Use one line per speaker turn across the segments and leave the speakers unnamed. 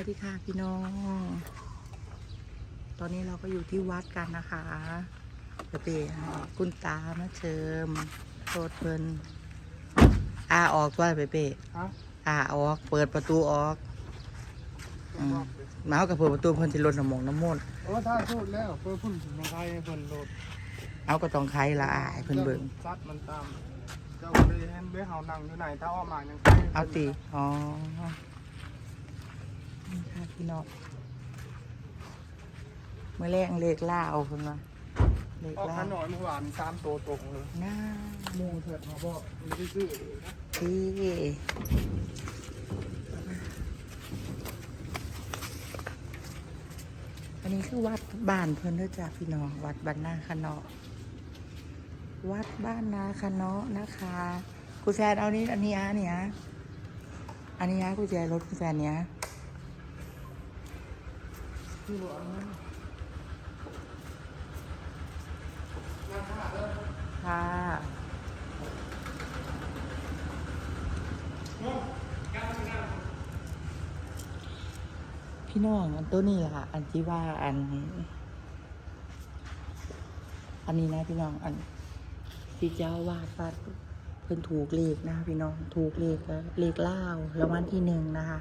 วัสดีค่ะพี่น้อง ตอนนี้เราก็อยู่ที่วัดกันนะคะเดี๋ยวไปให้คุณตามาเชิมโทษเพิ่นอาออกว่าไปเป้
ฮะ
อาออก เปิดประตูออกอืมเมาส์กับเปิดประตูเพิ่นสิลดน้ำหมองน้ำมนต์
โอ้ถ้าพูดแล้วเพื่อพุ่นถึงมาไทยเพิ่นโหลด
เอาก็ต้องใครละอายเพิ่นเบิ่ง
ซัดมันตามเจ้าไปเห็นเบ้เฮานั่งอยู่ไหนถ้าอ้อมมายังไง
เอาตีอ๋อนี่ค่ะ พี่น้องเมื่อแรกเลขล่าเอาเพิ่นว่าเลข
ออก
ล่า
ขนอยเมื่อวานสามตัวตรงเลย
น่า
หมูเถิดมาบอกมีที่ซื้อเลยนะ
ที่อันนี้คือวัดบ้านเพิ่นเด้อจ้าพี่น้องวัดบ้านนาคะเนาะวัดบ้านนาคะเนาะนะคะคุณแฟนเอานี้อันนี้อะเนี่ยอันนี้อะกุญแจรถคุณแฟนเนี้ย
ที่หลวงนะ
ค่ะพี่น้องอันตัวนี้ล่ะ อันที่ว่าอัน อันนี้นะพี่น้องอันที่เจ้าวาดวาดเพิ่นถูกเลขนะคะพี่น้องถูกเลขเลขเล่าวรางวัลที่หนึ่งนะคะ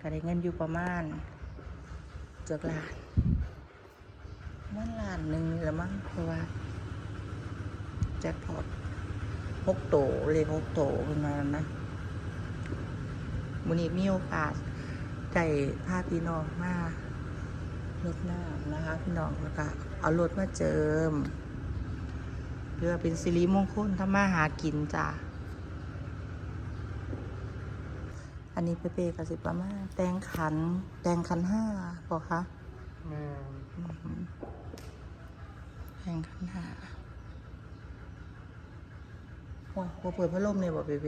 ก็ได้เงินอยู่ประมาณ เจ็ดล้านมันล้านหนึ่งนี่ละมั้งเพราะว่าแจ็คพอตหกโตเลขหกโตขึ้นมาแล้วนะวันนี้มีโอกาสได้พาพี่น้องมารถน้ำนะคะพี่น้องแล้วก็เอารถมาเจิมเพื่อเป็นสิริมงคลทำมาหากินจ้ะ อันนี้เปเปกับสิประมาณแตงขัน แตงขันห้าบอกคะ
แม่
อือหือแตงขันห้าโอ้ยพอเปิดพัดลมเลยบอกเปเป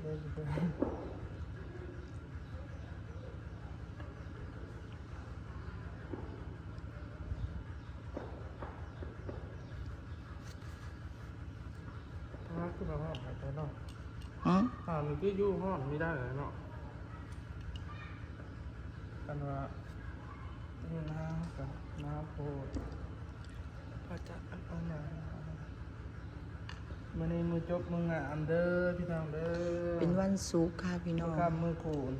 ได้สิเพิ่นถ้าขึ้นมาห้องหายใจเนาะ
อืม
อ่ามันก็อยู่ห้องไม่ได้เลยเนาะกันว่าอยู่น้ำกับน้ำโพดพระจักรเอามามื่อนี้มือจบมืองานเด้อพี่น้องเด้อ
เป็นวันศุกร์ค่ะพี่น้อง
มือกำมือขูน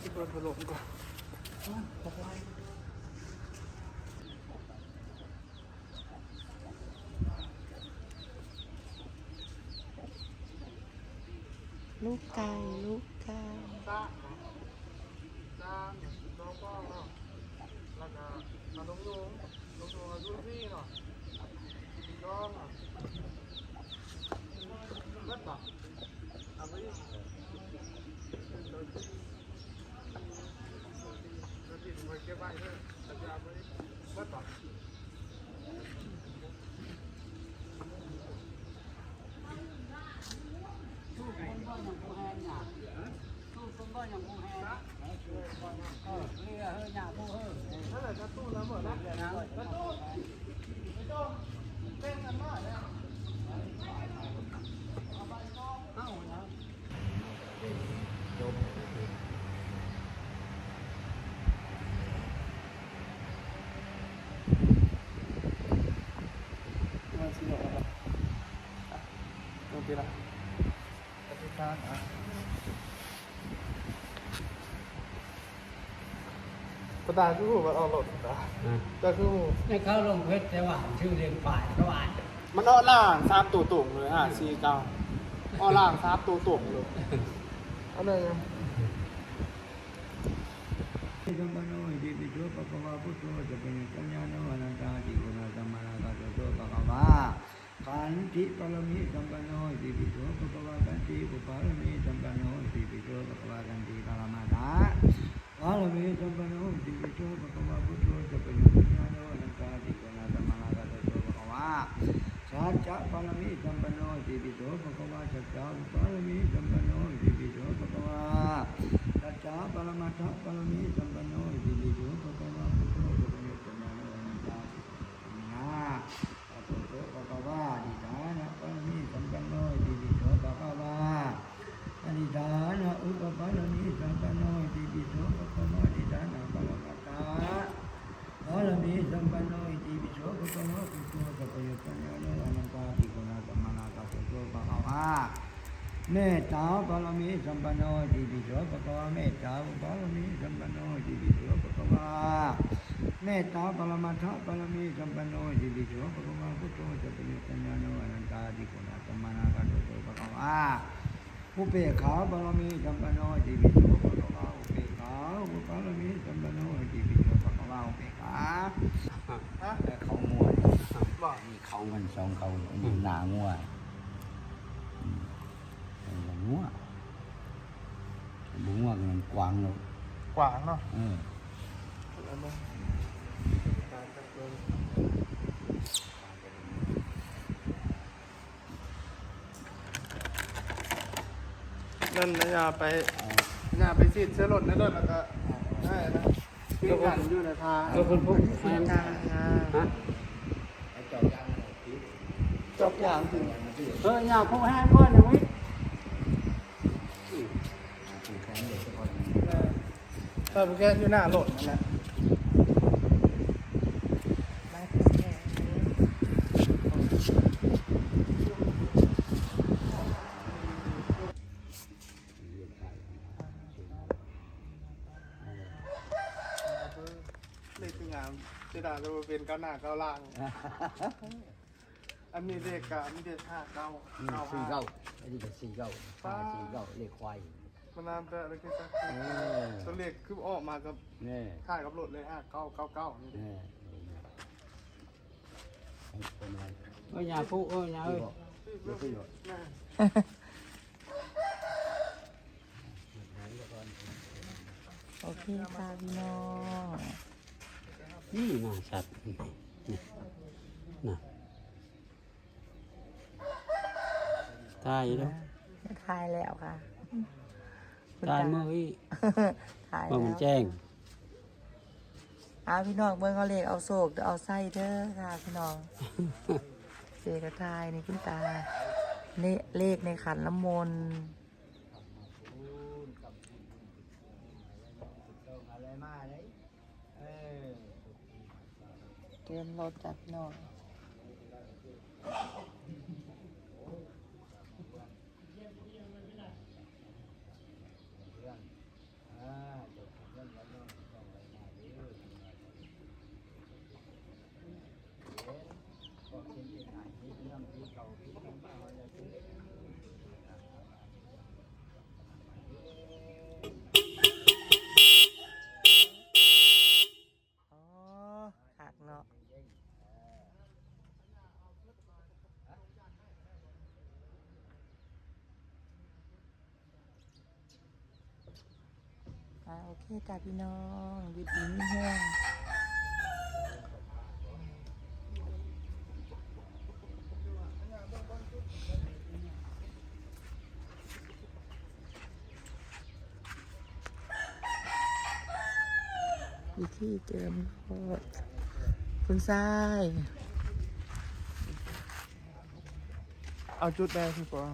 ที่เปิดพัดลมก่อน
ลูกไก่ลูกไก่
จ้าจ้าน้องป้องเนาะแล้วก็เอาลุงลุงลุงลุงเอารุ่นพี่เนาะน้องอะเบิดบ่เอาไปดิเราที่เราที่มันเก็บไว้เด้อสัญญาไว้เบิดบ่ นั่นแหละกระ ตู้แล้วหมดแล้วกระตู้กระตู้เต้นกันมากเลยมาสิหรอโอเคละปฏิทานอะ ประดาคือหูมันเอาหลดนะก็คือหู
ให้เขาลงเพชรแต่ว่าชื่อเรียงฝ่ายเขาอ่าน
มันอ้อล่างสามตัวตุ่งเลยอะสี่เก้าอ้อล่างสามตัวตุ่งเลยเอะไร
สัมปันโนอิติปิโสปะคะวะพุทโธจะเป็นสัญญาณวานาตาจิกุณาสัมมานาคาโตปะคะวะขันติปรมิสัมปันโนอิติปิโสปะคะวะขันติปุปารมิสัมปันโนอิติปิโสปะคะวะขันติปรมาตาปารมิสัมปันโนอิติปิโสปะคะวะพุทโธจะเป็นสัญญาณวานาตาจิกุณาสัมมานาคาโตปะคะวะสัจจะปรมิสัมปันโนอิติปิโสปะคะวะสัจจะปรมิสัมปันโนอิติปิโสปะคะวะสัจจะปรมัตถปรมิสัมปันโนอิติปิ โสภะคะวะพุทโธภะคะวะสัมมาสัมพุทธัสสะ สัมปันโนอิติปิโสภะคะวะพุทโธสัพพะปัญญาโนอนันตาติโกนาสัมมานาคาโตโตภะคะวะเม ตตาบารมีสัมปันโนอิติปิโสภะคะวะเมตตาบารมีสัมปันโนอิติปิโสภะคะวะเมตตาปรมัตถบารมีสัมปันโนอิติปิโสภะคะวะพุทโธสัพพะปัญญาโนอนันตาติโกนาสัมมานาคาโตโตภะคะวะอุเบกขาบารมีสัมปันโนจิวิโสภะคะวะอุเบกขาอุปบารมีสัมปันโนจิวิโสภะคะวะอุเบกขา
ฮะ
แต่เขางัว
บอก
นี่เขามันสองเขาอันนี้หนางัวอืม อันนี้งัวบุงัวก็มันกวางเนาะ
กวางเนาะ
เออ
แล้วมึงตามกันเลยนั่นนะอย่าไปอย่าไปซีดเชื้อรถนะรถแล้วก็ได้นะที่กันอยู่ในทาง
ก็คนพวก
สีตา
ฮะ
ไอ้เจ้าย่างมันติด
จบอย่างถึง
เอออย่าพวกแห้งก้อนอย่างนี้
ถือแขนเด็กทุกคน
ถ้าพวกแกอยู่หน้ารถนั่นแหละ
ไม้แข็ง
เลขคืองามเจดาจะมาเป็นเก้าหน้าเก้าล่าง อันนี้เลขกะมีเด็กห้าเก้าเก้า
สี่
ห้า
เก้าอันนี้ก็สี่เก้าห้าสี่เก้าเลขควาย
มันนามแต่อะไรกันสัก
เออ
ตัวเลขคือออกมากับ
แน่
ค่ายกับรถเลยห้าเก้าเก้าเก้านี่
แน่เป็นไง
เอออย่าพวกเอออย่าเอ้ย
เดี๋ยวพี่บอก
แม่
โอเคค่ะพี่น้อง
นี่น่าสัตว์นี่น่ะตายอยู่แล้ว
ทายแล้วค่ะ คุณ
ตายเมื่อวี่
ทาย
เมื่อ
แล้
มัน
ว
แจ้ง
เอาพี่น้องเบิ่งเอาเลขเอาโศกเอาไส้เด้อค่ะพี่น้องเสกทายนี่คุณตาเลเลขในขันน้ำมนต์
อะไรมาเลยเออ
เตรียมรถจับน้อง
อ่าจบเรื่องแล้วเนาะต้องอะไรมาดิเอ๊ะก็คิดเป็นหายคิดเรื่องที่เก่าคิดเรื่องอะไรที่
อ๋อขักเนาะอ่า โอเคจ้าพี่น้องอยู่ดีมีแห้งวิธีเจิมโคตรคุณทราย
เอาจุดแดงคือปอ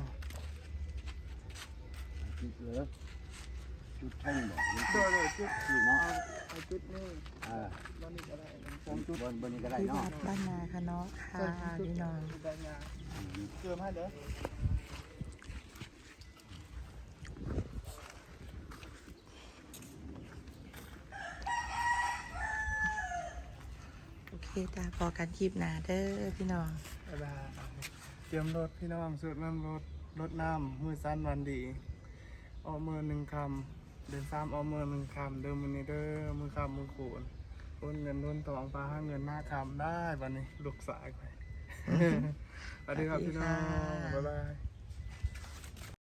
จุดเหลือ จุดแท่งบอก
เดี๋ยวเดี๋ยจุด
ที่เนาะ
เอาจุดนี่
อ่า
บ้านนี้ก็ได้สอ
ง
จุ
จุ
ด
บนบนนี้ก็ได้เนาะ
วัดบ้านนาค่ะเนาะค่ะพี่น้อง
จุดได้งาเติมให้เด้อ
โอเคจ้าพอกันคลิปหนาเด้อพี่น้อง
บ๊ายบายเตรียมรถพี่น้องสุดน้ำรถรถน้ำมือสั้นวันดีออกมือหนึ่งคำ เดินซ้ำออกมือหนึ่งคำเดิมมือนี้เด้อมือคำมือขูนโอนเงินโอนทองฟ้าห้าเงินหน้าคำได้วันนี้ลูกสายไปสวัสดีครับพี่น้องบ๊ายบาย